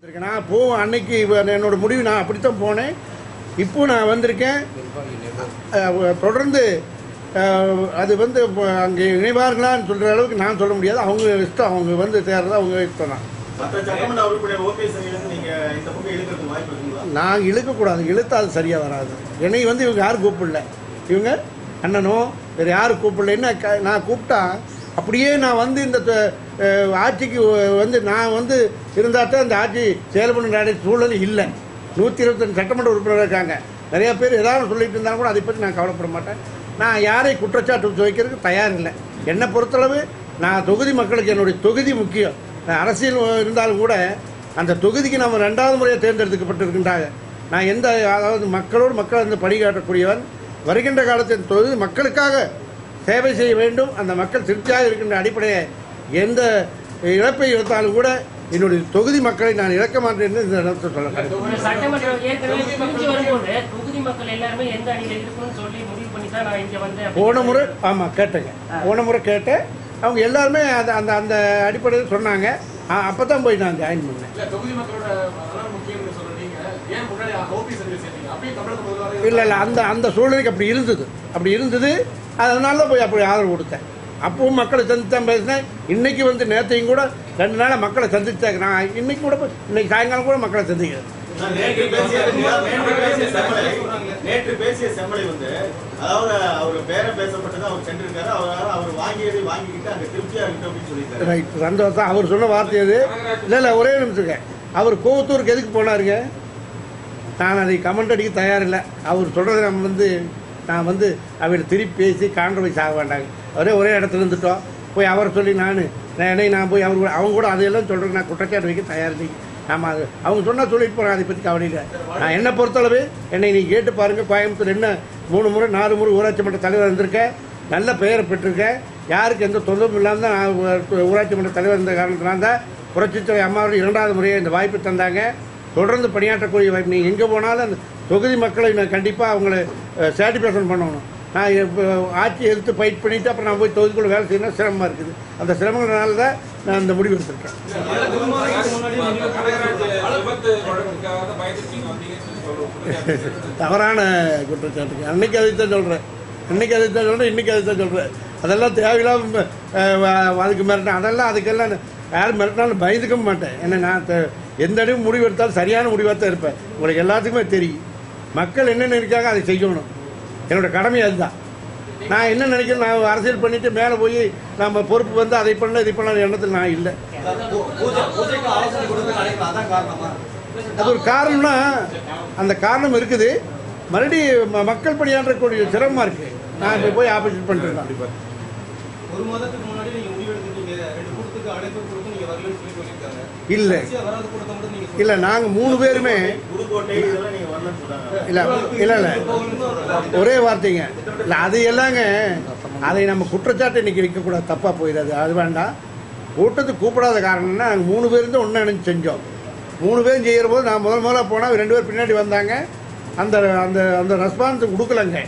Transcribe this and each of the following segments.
நான் போவேன் அன்னைக்கு என்னோட முடிவு நான் அப்படித்தான் போனேன். இப்போ நான் வந்திருக்கேன். தொடர்ந்து அது வந்து அங்கே இணைவார்களான்னு சொல்கிற அளவுக்கு நான் சொல்ல முடியாது. அவங்க இஷ்டம் அவங்க வந்து சேர்றது அவங்க இஷ்டம் தான். மற்ற சட்டமன்ற உறுப்பினர் ஓபிஎஸ் அணியிலிருந்து நீங்க இந்த பக்கம் இழுக்கிறதுக்கு வாய்ப்பு இருக்குங்களா? நான் இழுக்கக்கூடாது. இழுத்தா அது சரியாக வராது. என்னை வந்து இவங்க யாரும் கூப்பிடல. இவங்க அண்ணனோ வேறு யாரும் கூப்பிடல. என்ன க- நான் கூப்பிட்டா அப்படியே நான் வந்து இந்த ஆட்சிக்கு வந்து நான் வந்து இருந்தால் தான் இந்த ஆட்சி செயல்படுற சூழல் இல்லை. நூற்றி இருபத்தஞ்சு சட்டமன்ற உறுப்பினர் இருக்காங்க. நிறையா பேர் ஏதாவது சொல்லிட்டு இருந்தாலும் கூட அதை பற்றி நான் கவலைப்பட மாட்டேன். நான் யாரை குற்றச்சாட்டு துவைக்கிறதுக்கு தயார் இல்லை. என்னை பொறுத்தளவு நான் தொகுதி மக்களுக்கு என்னுடைய தொகுதி முக்கியம். அரசியல் இருந்தாலும் கூட அந்த தொகுதிக்கு நம்ம ரெண்டாவது முறையாக தேர்ந்தெடுக்கப்பட்டிருக்கின்றாங்க. நான் எந்த அதாவது மக்களோடு மக்கள் வந்து பணியாற்றக்கூடியவன் வருகின்ற காலத்தில் தொகுதி மக்களுக்காக சேவை செய்ய வேண்டும். அந்த மக்கள் திருப்தியாக இருக்கின்ற அடிப்படையை எந்த இழப்பை இழந்தாலும் கூட என்னுடைய தொகுதி மக்களை நான் இழக்க மாட்டேன் என்று இந்த இடத்தில் சொல்ல ஒரு சட்டமன்றம் ஏற்கனவே பிரிஞ்சு வரும்போது தொகுதி மக்கள் எல்லாருமே எந்த அணியில இருக்கணும்னு சொல்லி முடிவு பண்ணி தான் நான் இங்க வந்தேன் போன முறை ஆமாம் கேட்டேங்க. போன முறை கேட்டேன். அவங்க எல்லாருமே அந்த அந்த அந்த அடிப்படையில் சொன்னாங்க. அப்போ தான் போய் நான் ஜாயின் பண்ணேன். இல்லை இல்லை அந்த அந்த சூழ்நிலைக்கு அப்படி இருந்தது. அப்படி இருந்தது. அதனால தான் போய் அப்படி ஆதரவு கொடுத்தேன். அப்பவும் மக்களை சந்தித்து தான் பேசினேன். இன்னைக்கு வந்து நேற்றையும் கூட ரெண்டு நாளாக மக்களை சந்தித்தேன். நான் இன்னைக்கு கூட இன்னைக்கு சாயங்காலம் கூட மக்களை சந்திக்கிறேன். நேற்று பேசிய செம்மலை. வந்து அதாவது அவர் பேரை பேசப்பட்டது அவர் சென்றிருக்காரு. அவர் அவர் வாங்கியதை வாங்கிக்கிட்டு அங்க திருப்தியா இருக்கு அப்படின்னு சொல்லியிருக்காரு. ரைட் சந்தோஷம். அவர் சொன்ன வார்த்தை அது இல்லை இல்லை ஒரே நிமிஷங்க அவர் கோவத்தூருக்கு எதுக்கு போனாருங்க? நான் அதை கமெண்ட் அடிக்க தயாரில்லை. அவர் சொல்கிறத நம்ம வந்து நான் வந்து அவரை திருப்பி பேசி கான்ட்ரவைஸ் ஆக வேண்டாங்க ஒரே ஒரே இடத்துல இருந்துட்டோம். போய் அவர் சொல்லி நான் என்னை நான் போய் அவர் கூட அவங்க கூட அதையெல்லாம் சொல்கிறேன் நான் குற்றச்சாட்டு வைக்க தயார் இல்லை ஆமாம் அது அவங்க சொன்னால் சொல்லிட்டு போகிறேன் அதை பற்றி கவலை இல்லை. நான் என்னை பொறுத்தளவு என்னை நீ கேட்டு பாருங்கள் கோயம்புத்தூர் என்ன மூணு முறை நாலு முறை ஊராட்சி மன்ற தலைவர் இருந்திருக்கேன் நல்ல பெயரை பெற்றிருக்கேன் யாருக்கு எந்த தொந்தரவும் இல்லாமல் தான் நான் ஊராட்சி மன்ற தலைவர் இருந்த காரணத்தினால தான் புரட்சித்துறை அம்மாவோட இரண்டாவது முறையை இந்த வாய்ப்பு தந்தாங்க. தொடர்ந்து பணியாற்றக்கூடிய வாய்ப்பு நீங்கள் எங்கே போனாலும் அந்த தொகுதி மக்களை நான் கண்டிப்பாக அவங்கள சாட்டிஸ்ஃபேக்ஷன் பண்ணணும். நான் இப்போ ஆட்சி எடுத்து ஃபைட் பண்ணிவிட்டு அப்புறம் நான் போய் தொகுதிக்குள்ளே வேலை செய்யணும் சிரமமாக இருக்குது. அந்த சிரமங்களால தான் நான் இந்த முடிவு எடுத்திருக்கேன். தவறான குற்றச்சாட்டுங்க அன்னைக்கு அதை தான் சொல்கிறேன் இன்னைக்கு அதை தான் சொல்கிறேன் இன்னைக்கு அதை தான் சொல்கிறேன் அதெல்லாம் தேவையில்லாம அதுக்கு மிரட்டேன் அதெல்லாம் அதுக்கெல்லாம் நான் மிரட்டினாலும் பயந்துக்க மாட்டேன். ஏன்னா நான் எந்த அடிவும் முடிவு எடுத்தாலும் சரியான முடிவாக தான் இருப்பேன். உங்களுக்கு எல்லாத்துக்குமே தெரியும். மக்கள் என்ன நினைக்காங்க அதை செய்யணும். என்னோட கடமை அதுதான். நான் என்ன நினைக்கிறேன் நான் அரசியல் பண்ணிட்டு மேலே போய் நம்ம பொறுப்பு வந்து அதை பண்ண இதை பண்ண எண்ணத்தில் நான் இல்லை. அது ஒரு காரணம்னா அந்த காரணம் இருக்குது. மறுபடியும் ம- மக்கள் பணியாற்றக்கூடிய சிரமமாக இருக்கு. நான் இப்போ போய் ஆப்போசிட் பண்ணிட்டு ஒரு இல்லை. இல்லை நாங்கள் மூணு பேருமே இல்லை இல்லை இல்லை. ஒரே வார்த்தைங்க. இல்லை அது எல்லாங்க அதை நம்ம குற்றச்சாட்டு இன்னைக்கு வைக்கக்கூடாது தப்பாக போயிடாது. அது வேண்டாம். கூட்டத்துக்கு கூப்பிடாத காரணம்னா நாங்கள் மூணு பேரும் தான் ஒன்று நினைச்சு செஞ்சோம். மூணு பேரும் செய்கிற போது நான் முதல் முதல்ல போனால் ரெண்டு பேர் பின்னாடி வந்தாங்க. அந்த அந்த அந்த ரெஸ்பான்ஸ் கொடுக்கலங்க.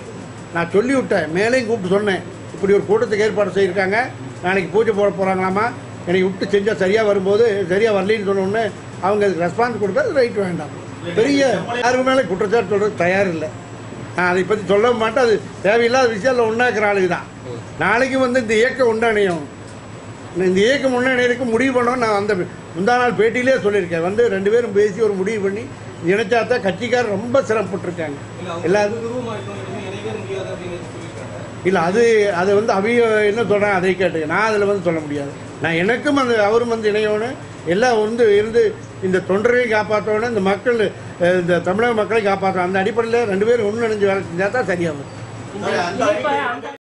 நான் சொல்லி விட்டேன் மேலேயும் கூப்பிட்டு சொன்னேன். இப்படி ஒரு கூட்டத்துக்கு ஏற்பாடு செய்திருக்காங்க. நாளைக்கு பூஜை போட போகிறாங்களாமா என்னை விட்டு செஞ்சால் சரியாக வரும்போது சரியாக வரலின்னு சொன்ன உடனே அவங்க அதுக்கு ரெஸ்பான்ஸ் கொடுத்தா ரைட் வேண்டாம். பெரிய யாருக்கு மேலே குற்றச்சாட்டு சொல்கிறது தயார் இல்லை. நான் அதை பற்றி சொல்ல மாட்டேன். அது தேவையில்லாத விஷயம் உண்டாக்குற ஆளுங்க தான் நாளைக்கு வந்து இந்த இயக்கம் உண்டாணையும் இந்த இயக்கம் முன்னணிக்கு முடிவு பண்ணோம் நான் அந்த முந்தா நாள் பேட்டியிலே சொல்லியிருக்கேன். வந்து ரெண்டு பேரும் பேசி ஒரு முடிவு பண்ணி இணைச்சா தான் கட்சிக்காரர் ரொம்ப சிரமப்பட்டிருக்காங்க. எல்லாரும் இல்லை அது அது வந்து அவிய என்ன சொல்கிறாங்க அதை கேட்டு நான் அதில் வந்து சொல்ல முடியாது. நான் எனக்கும் அந்த அவரும் வந்து இணையணும் எல்லாம் வந்து இருந்து இந்த தொண்டரையும் காப்பாற்றணும் இந்த மக்கள் இந்த தமிழக மக்களை காப்பாற்றணும் அந்த அடிப்படையில் ரெண்டு பேரும் ஒன்று வேலை செஞ்சால் தான் சரியாகும் அந்த